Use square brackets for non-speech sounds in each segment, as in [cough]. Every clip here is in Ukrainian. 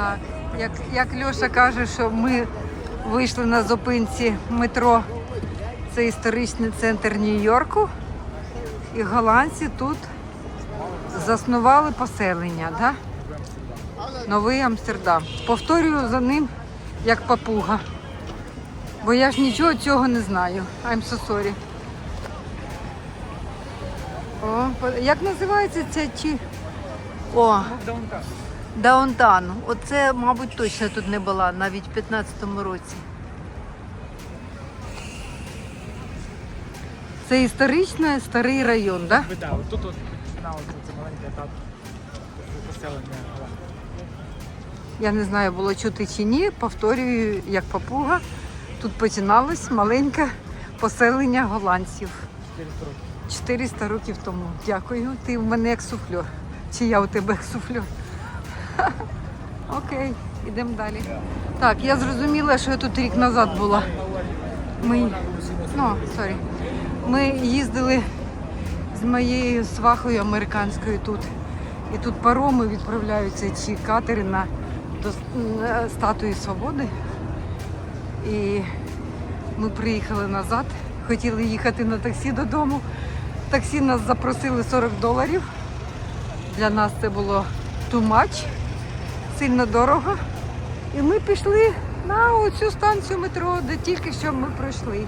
Так, як, як Льоша каже, що ми вийшли на зупинці метро, це історичний центр Нью-Йорку, і голландці тут заснували поселення, да? Новий Амстердам. Повторюю за ним як папуга. Бо я ж нічого цього не знаю. I'm so sorry. О, як називається ця чи? О, Даунтаун. Оце, мабуть, точно тут не була, навіть в 15-му році. Це історичний старий район, так? Да? Тут от починалося це маленький етап поселення. Я не знаю, було чути чи ні. Повторюю, як папуга. Тут починалось маленьке поселення голландців 400 років. 400 років тому. Дякую. Ти в мене як суфльор. Чи я у тебе як суфльор? Окей, йдемо далі. Так, я зрозуміла, що я тут рік назад була. Ми, ну, сорі. Ми їздили з моєю свахою американською тут. І тут пароми відправляються чи катери на, до статуї свободи. І ми приїхали назад, хотіли їхати на таксі додому. Таксі нас запросили 40 доларів. Для нас це було too much, сильно дорого. І ми пішли на оцю станцію метро, де тільки що ми пройшли.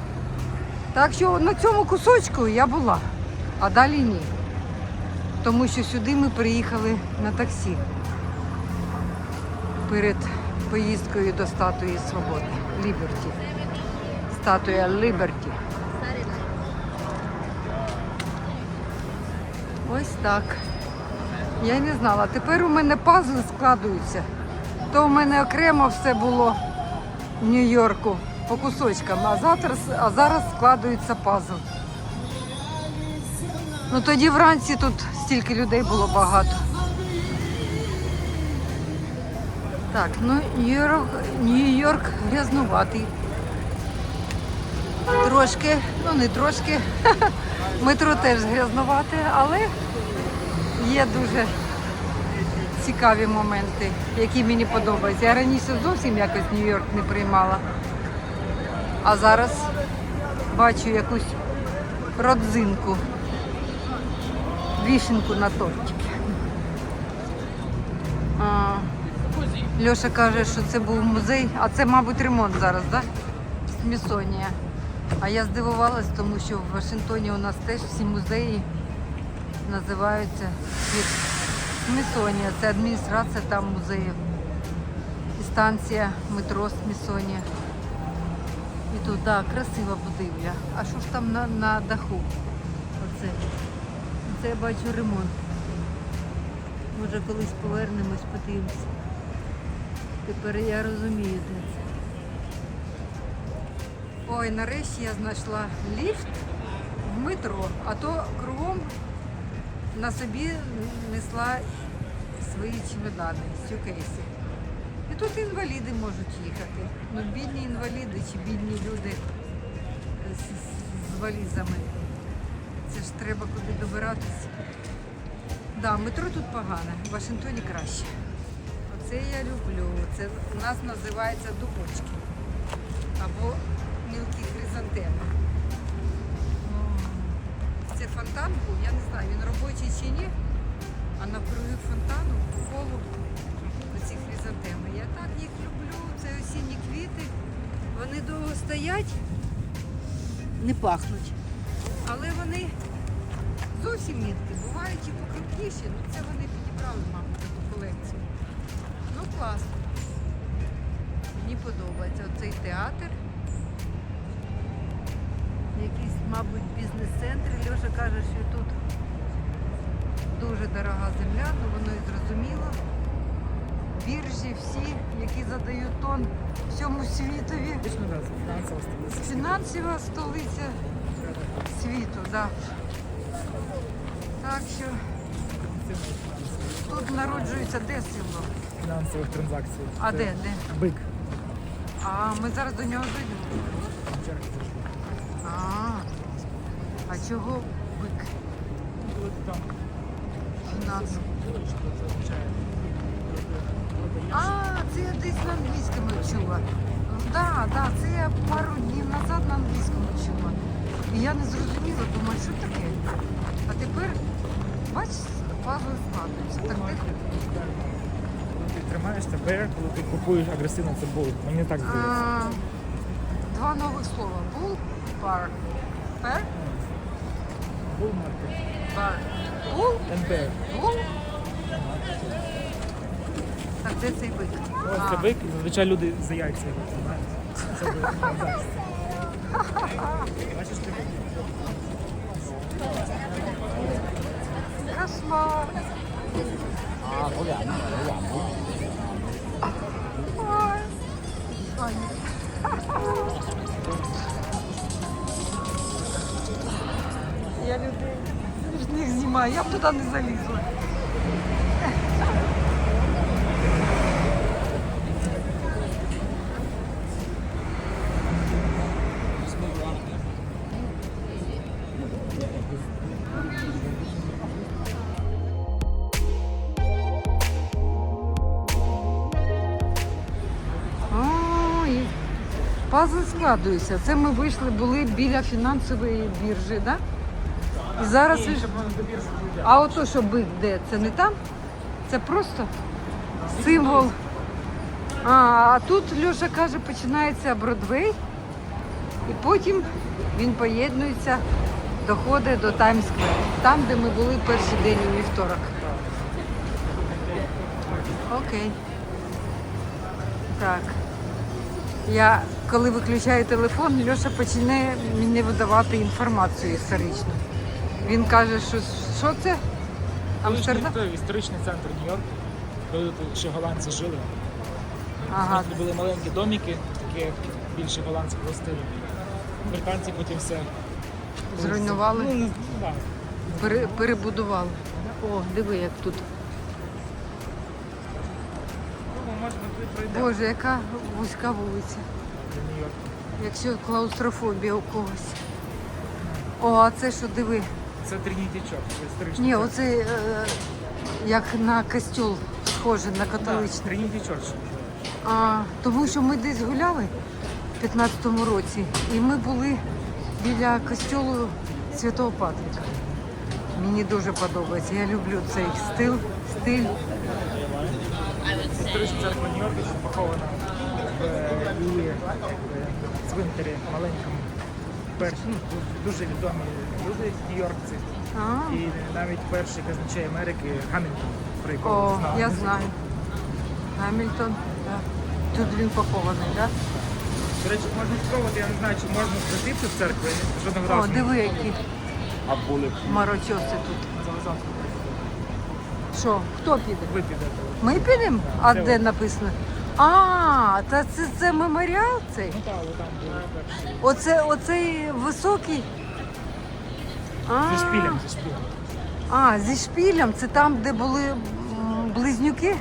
Так що на цьому кусочку я була, а далі ні. Тому що сюди ми приїхали на таксі перед поїздкою до статуї Свободи. Ліберті. Статуя Ліберті. Ось так. Я не знала. Тепер у мене пазли складуються. То у мене окремо все було в Нью-Йорку по кусочкам, а зараз, а зараз складується пазл. Ну тоді вранці тут стільки людей було багато. Так, ну Нью-Йорк, Нью-Йорк грязнуватий. Трошки, ну не трошки. [laughs] Метро теж грязнувате, але є дуже цікаві моменти, які мені подобаються. Я раніше зовсім якось Нью-Йорк не приймала. А зараз бачу якусь родзинку, вішенку на тортики. Льоша каже, що це був музей, а це, мабуть, ремонт зараз, так? Да? А я здивувалась, тому що в Вашингтоні у нас теж всі музеї називаються Смісонія. Це адміністрація там музеїв. І станція метро Смісонія. І тут, так, да, красива будівля. А що ж там на, на даху? Оце. Це я бачу ремонт. Може колись повернемось, подивимось. Тепер я розумію, де це. Ой, нарешті я знайшла ліфт в метро, а то кругом на собі несла свої чемодани, сюкейси. І тут інваліди можуть їхати. Ну, бідні інваліди чи бідні люди з, з- з валізами. Це ж треба куди добиратися. Да, метро тут погане, в Вашингтоні краще. Оце я люблю. Це у нас називається дубочки або мілкі хризантеми. Фонтан був, я не знаю, він робочий чи ні. А на навкруги фонтану колу оці хризантеми. Я так їх люблю. Це осінні квіти. Вони довго стоять, не пахнуть. Але вони зовсім мітки. Бувають і покрупніші, ну це вони підібрали, мабуть, таку колекцію. Ну класно. Мені подобається оцей театр. Якийсь, мабуть, бізнес-центр. Льоша каже, що тут дуже дорога земля, ну воно і зрозуміло. Біржі всі, які задають тон всьому світові. Фінансова столиця. Світу, так. Да. Так що тут народжується де село? Фінансових транзакцій. А де? Де? Бик. А ми зараз до нього дійдемо. Черги зайшли. А, а чого бик означає? А, це я десь на англійському чула. Да, да, це я пару днів назад на англійському чула. І я не зрозуміла, думаю, що таке. А тепер, бачиш, пазли складаються. Так тихо. Коли ти тримаєшся bear, коли ти купуєш агресивно, це bull. Мені так здається. А, Два нових слова. Bull, bar. Пер? Bull market. Бар. Bull, And bear. bull. Так, де цей бик? Ось А, це бик, зазвичай люди за яйця його тримають. Це бик. Бачиш, ти Кошмар. Ой. Ой. Я людей з них знімаю, я б туди не залізла. Пазл складується. Це ми вийшли, були біля фінансової біржі, да? І зараз. Ні. А ото що бик де? Це не там? Це просто символ. А, а тут Льоша каже, починається Бродвей, і потім він поєднується, доходить до Таймс-сквер. Там, де ми були перший день у вівторок. Окей. Так. Я коли виключаю телефон, Льоша почне мені видавати інформацію історичну. Він каже, що що це? Амстердам? Той історичний центр Нью-Йорка, коли тут ще голландці жили. Ага. Тут були маленькі домики, такі більше голландського стилю. Американці потім все Зруйнували? Ну, так. Пере, перебудували. О, диви, як тут. Ну, Боже, яка вузька вулиця. Якщо клаустрофобія у когось. О, а це що диви? Це історичний Ні, оце е, як на костюл схоже на католичний. Трініті Чорч. А, тому що ми десь гуляли в 15-му році, і ми були біля костюлу Святого Патрика. Мені дуже подобається. Я люблю цей стиль, стиль. Історична церква Нью-Йорка, що похована в е, цвинтарі маленькому. Перші, ну, дуже відомі люди нью-йоркці. А, І навіть перший казначей Америки Гамільтон, про якого о, ви я знаю. Гамільтон. Да. Тут він похований, так? До речі, можна спробувати, я не знаю, чи можна пройти в цю церкву, я жодного Да? О, разу не диви, які А були б марочоси тут. залишався. Що, хто піде? Ви підете. Ми підемо? А Де написано? А, та це, це меморіал цей? Ну. Оце, оцей високий. А, Зі шпілем, зі шпілем. А, зі шпілем, це там, де були м, близнюки.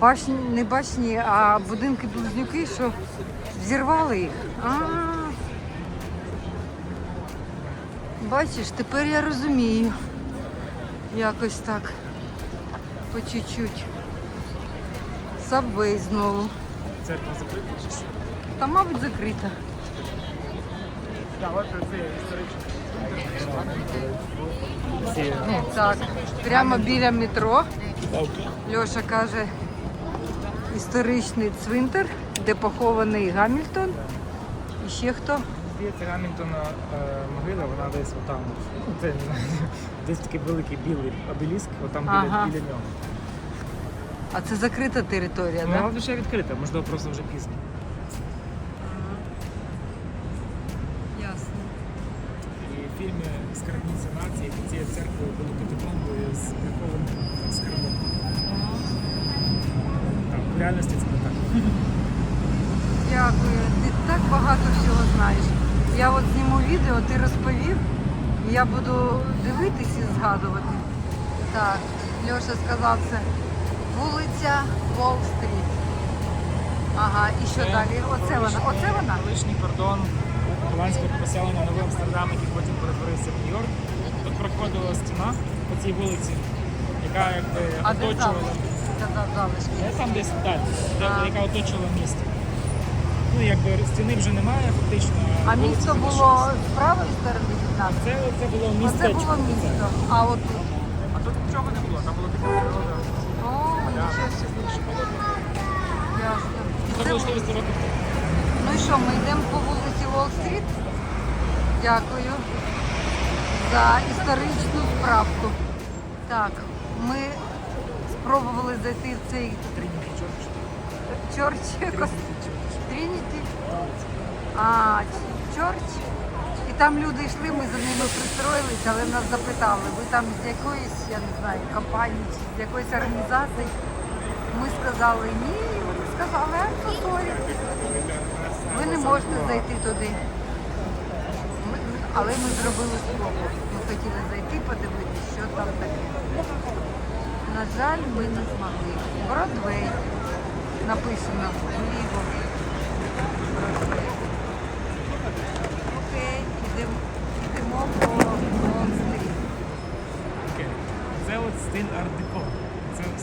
Башні, не башні, а будинки близнюки, що взірвали їх. А. Бачиш, тепер я розумію. Якось так. По чуть-чуть. Сабвей знову. Церква закрита чи що? Та, мабуть, закрита. Так, прямо біля метро. Льоша каже, історичний цвинтар, де похований Гамільтон. І ще хто? Здається, Гамільтона е, могила, вона десь отам. Ну, [laughs] десь такий великий білий обеліск, отам біля, біля нього. А це закрита територія, так? Ну, так? вона ще відкрита, можливо, просто вже пізно. Ясно. І в фільмі Скарбниця нації під цією церквою були катакомби з прихованим скарбом. Так, в реальності це не так. Дякую. Ти так багато всього знаєш. Я от зніму відео, ти розповів, і я буду дивитись і згадувати. Так, Льоша сказав це вулиця Уолл-стріт. Ага, і що Це далі? Оце вона, оце вона? Колишній кордон голландського поселення Новий Амстердам, який потім перетворився в Нью-Йорк. Тут проходила стіна по цій вулиці, яка якби А оточувала. залишки? Це там десь далі, А. яка оточила місто. Ну, якби стіни вже немає фактично. А місто було з правої сторони від нас? Це, це було містечко. було місто. А от тут? А тут нічого не було, там було таке природа. О, нічого собі. Ясно. Це Це було 400 років. Ну що, ми йдемо по вулиці Уолл-стріт? Дякую за історичну справку. Так, ми спробували зайти в цей Чорч. Трініті? А, чорч. І там люди йшли, ми за ними пристроїлися, але нас запитали, ви там з якоїсь, я не знаю, компанії чи з якоїсь організації. Ми сказали ні, і вони сказали, а то сорі. Ви не можете зайти туди. Але ми зробили спробу. Ми хотіли зайти, подивитися, що там таке. На жаль, ми не змогли. Бродвей написано вліво. Бродвей. Окей, ідемо по. Окей. Це от стиль арт-деко.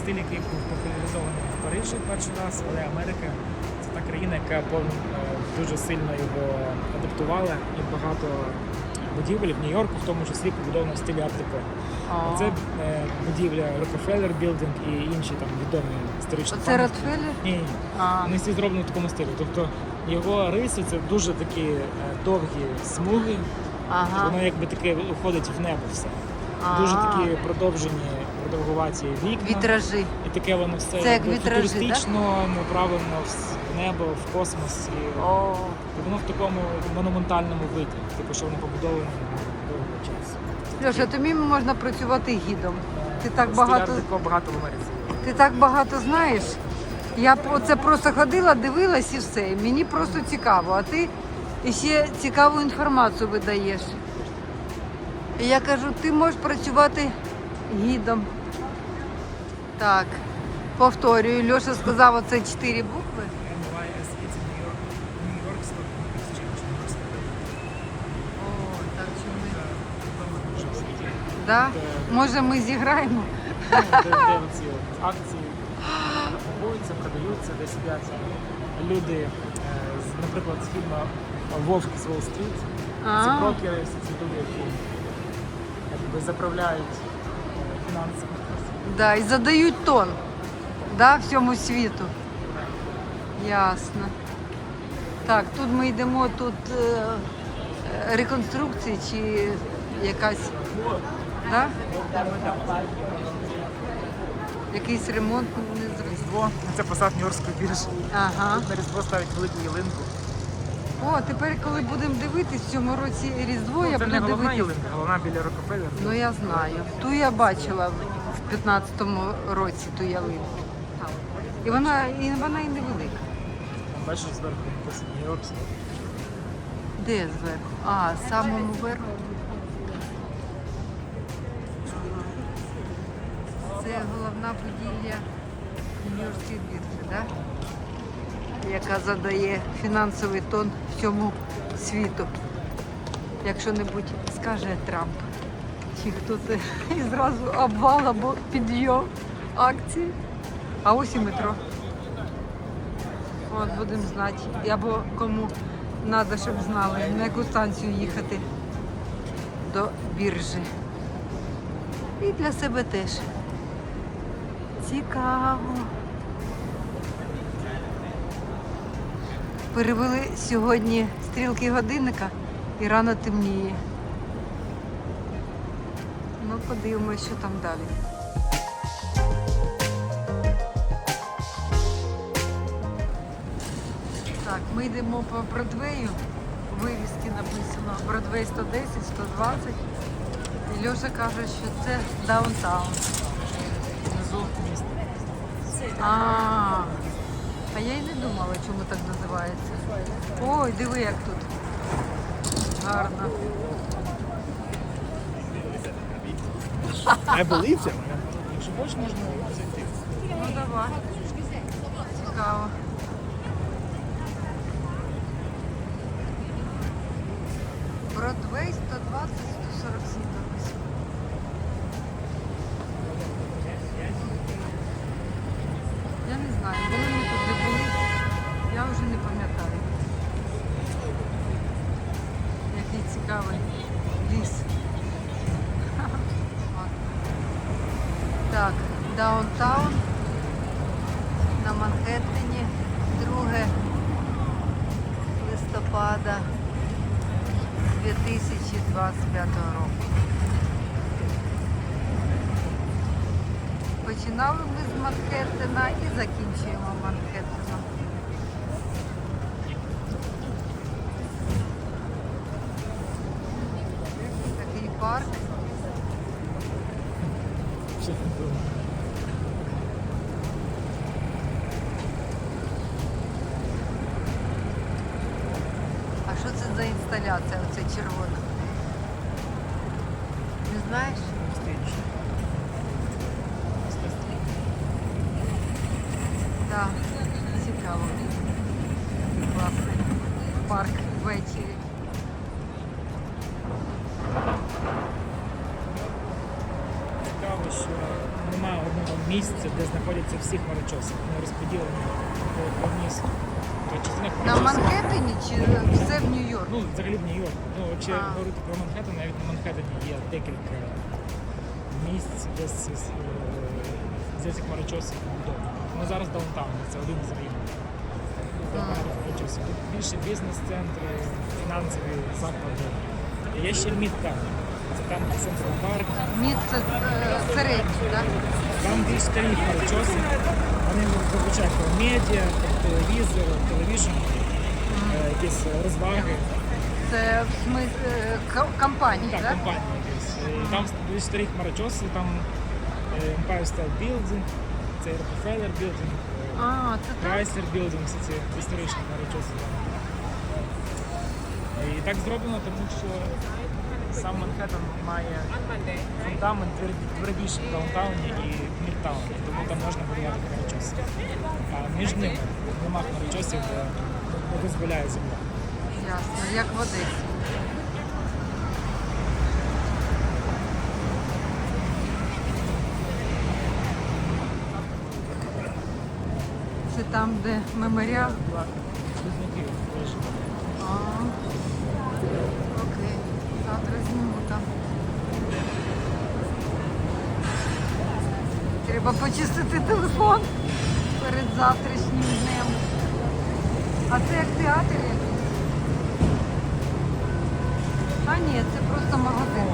Це стиль, який був популяризований в Парижі перший раз, але Америка це та країна, яка е, дуже сильно його адаптувала і багато будівель в Нью-Йорку, в тому числі побудовано в стилі арт-деко. Це е, будівля Rockefeller Building і інші там відомі історичні Оце пам'ятки. Ротфеллер? Ні, ні. Вони всі зроблені в такому стилі. Тобто його риси це дуже такі е, довгі смуги, Ага. воно якби таке уходить в небо все. Дуже такі продовжені, продовгуваті вікна. Вітражі. І таке воно все Це як вітражі, футуристично в с- в небо, в космос. І О, воно в такому монументальному виді, типу, що воно побудовано довго часу. Льоша, тобі можна працювати гідом. Ти так багато, багато в Америці. ти так багато знаєш. Я б оце просто ходила, дивилась і все. І Мені просто цікаво, а ти ще цікаву інформацію видаєш. І я кажу, ти можеш працювати гідом. Так, повторюю, Льоша сказав оце чотири букви. NYSE це Нью-Йорк, Нью-Йорк Stock Exchange, Нью-Йорк Stock О, так що ми. Відомо дуже в світі. Да? Де- Може ми зіграємо? Ну, де, де оці от акції купуються, продаються, де сидять люди, е, з, наприклад, з фільму Вовк з Уолл-стріт. А. Ці брокери, всі ці люди, які якби заправляють е, фінансами. Да, і задають тон да, всьому світу. Ясно. Так, тут ми йдемо, тут е, реконструкції чи якась. Да? Якийсь ремонт не зрозуміло. Різдво, це посад Нью-Йоркської біржі. Ага. На Різдво ставить велику ялинку. О, тепер, коли будемо дивитись в цьому році Різдво, я це буду не головна дивитись. ялинка, головна біля Рокфеллера. Ну я знаю. Ту я бачила 15-му році ту ялинку. І вона, і вона і невелика. Бачиш, зверху Нью-Йоркська. Де зверху? А, самому верху. Це головна будівля Нью-Йоркської біржі, да? яка задає фінансовий тон всьому світу. Якщо небудь скаже Трамп, чи хто це [laughs] і зразу обвал або підйом акції. А ось і метро. От будемо знати. Або кому треба, щоб знали, на яку станцію їхати до біржі. І для себе теж. Цікаво. Перевели сьогодні стрілки годинника і рано темніє. Ну, подивимось, що там далі. Так, ми йдемо по Бродвею. Вивіски написано Бродвей 110, 120. І Льоша каже, що це даунтаун. А, а я й не думала, чому так називається. Ой, диви, як тут. Гарно. I believe him. Якщо хочеш, можна зайти. Ну давай. Цікаво. Бродвей 120, 147 написано. цікавий ліс. Так, даунтаун на Манхеттені 2 листопада 2025 року. Починали ми з Манхеттена і закінчуємо Манхеттеном. Такий парк. А що це за інсталяція, оце червона? Не знаєш? Встигнеш. Так, цікаво. Класний парк ввечері. Цікаво, що немає одного місця, де знаходяться всі хмарочоси. Вони розподілені по, по місту. То частина На хмарочосів- Манхеттені чи все в Нью-Йорку? Ну, взагалі в Нью-Йорк. Ну, якщо говорити про Манхеттен, навіть на Манхеттені є декілька місць, де з, цих хмарочосів будовано. Ну, зараз даунтаун, це один з хмарочосів. Тут більше бізнес-центри, фінансові заклади. Є ще Мідтаун. Це там Централ Парк, Мід це е, середній, так? там більш старі хмарочоси. Вони про медіа, телевізор, телевізор, е, якісь розваги. В е, ко- компанії, якась. Там дуже старі хмарочоси, там е, Empire State Building, це Rockefeller Building, е, А, це так? Chrysler Building, всі ці історичні хмарочоси. І так зроблено, тому що сам Манхеттен має фундамент твер- твердіший в даунтауні і в мідтауні, тому там можна будувати хмарочоси. А між ними нема хмарочосів, дозволяє земля. Ясно, як в Одесі. Це там, де меморіал. А, окей. Завтра зніму. Треба почистити телефон перед завтрашнім днем. А це як театр ні, це просто магазин.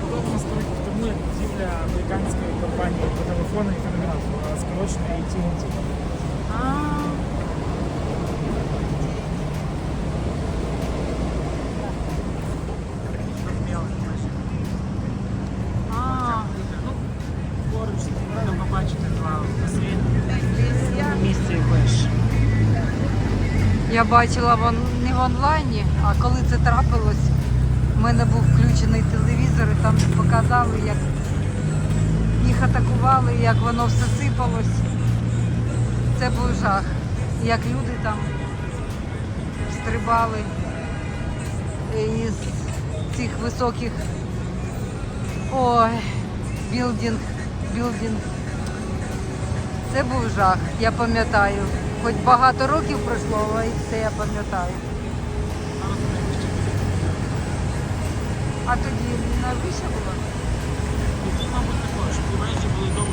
Подобно тому як будівля американської компанії по телефону і фонографу, а скорочено AT&T. А. А, Ну, поруч можна побачити два басейни. Місце Беш. Я бачила вон не в онлайні, а коли це трапилось, в мене був включений телевізор і там показали, як їх атакували, як воно все сипалось. Це був жах. Як люди там стрибали із цих високих ой, білдинг, білдинг. Це був жах, я пам'ятаю. Хоч багато років пройшло, але все я пам'ятаю. А тоді найвище було? І тут, мабуть, також. Вежі були довго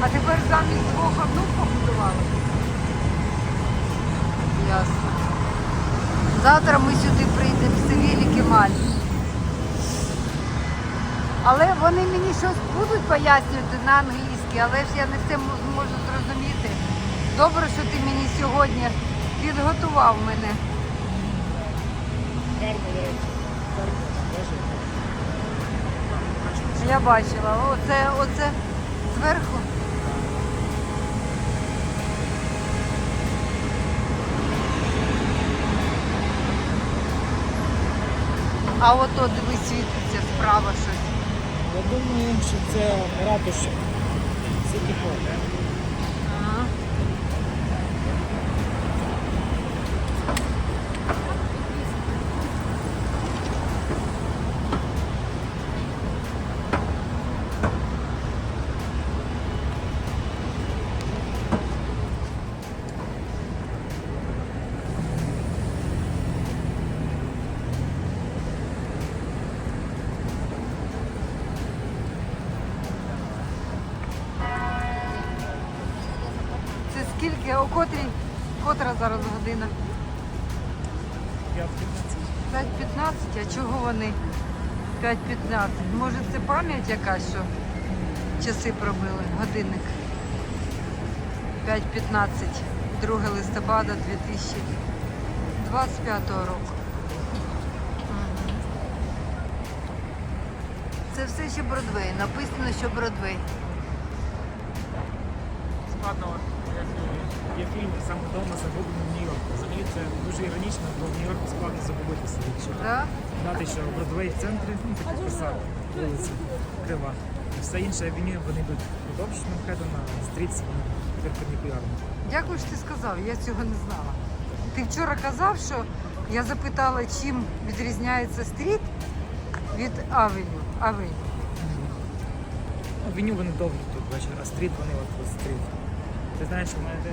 А тепер замість двох одну побудували? Ясно. Завтра ми сюди прийдемо в Севілі Кемаль. Але вони мені щось будуть пояснювати на англійській, але ж я не все м- зможу зрозуміти. Добре, що ти мені сьогодні підготував мене. Я бачила, оце, оце зверху. А ото дивись, світиться справа щось. Я думаю, що це ратуша. Сіті Хол. Зараз година? 5-15. 5.15, а чого вони 5.15? Може це пам'ять якась, що часи пробили, годинник. 5.15, 2 листопада 2025 року. Це все ще Бродвей. Написано, що Бродвей. Складно, як е, є фільм сам вдома загублений в Нью-Йорку. Взагалі це дуже іронічно, бо в Нью-Йорку складно загубитися. Якщо Да? знати, що Бродвей в центрі, ну так писав, вулиця крива. І все інше авеню вони йдуть вдовж Манхеттена, а стрітс вони перпендикулярно. Дякую, що ти сказав, я цього не знала. Ти вчора казав, що я запитала, чим відрізняється стріт від авеню. авеню. Авеню вони довгі тут бачиш, а стріт вони от, стріт. Ти знаєш, у мене де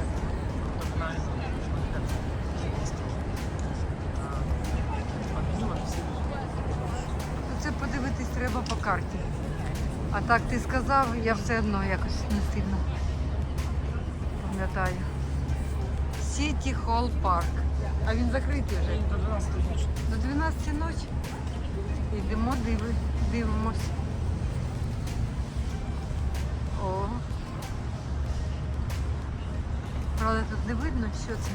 А так ти сказав, я все одно якось не сильно пам'ятаю. Сіті Холл Парк. А він закритий вже. до 12 ночі. До 12 ночі. Йдемо, диви, дивимось. О. Правда, тут не видно, що це.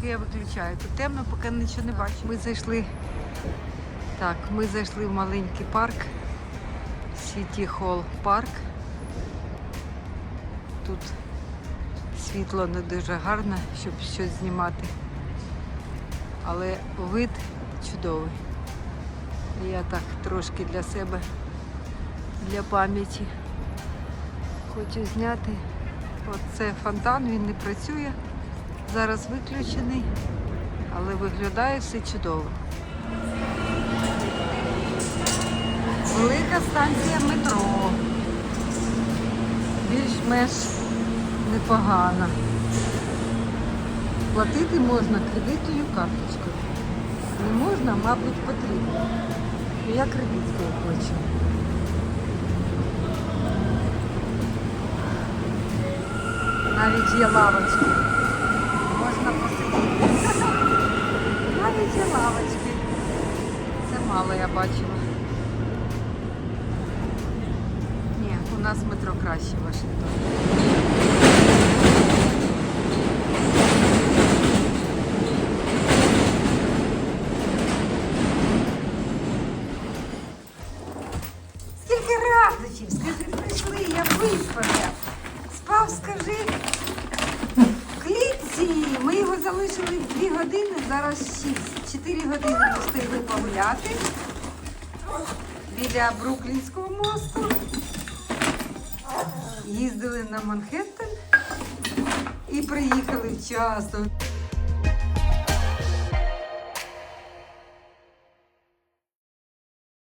Поки я виключаю. Тут темно, поки нічого не бачу. Ми зайшли. Так, ми зайшли в маленький парк. Сіті Холл парк. Тут світло не дуже гарне, щоб щось знімати. Але вид чудовий. Я так трошки для себе, для пам'яті хочу зняти. Оце фонтан, він не працює. Зараз виключений, але виглядає все чудово. Велика станція метро. Більш-менш непогана. Платити можна кредитною карточкою. Не можна, мабуть, потрібно. Я кредиткою хочу. Навіть є лавочки. Можна посидіти. Навіть лавочки. Це мало я бачила. Ні, у нас метро краще в Вашингтоні. Встигли біля Бруклінського мосту. Їздили на Манхеттен і приїхали вчасно.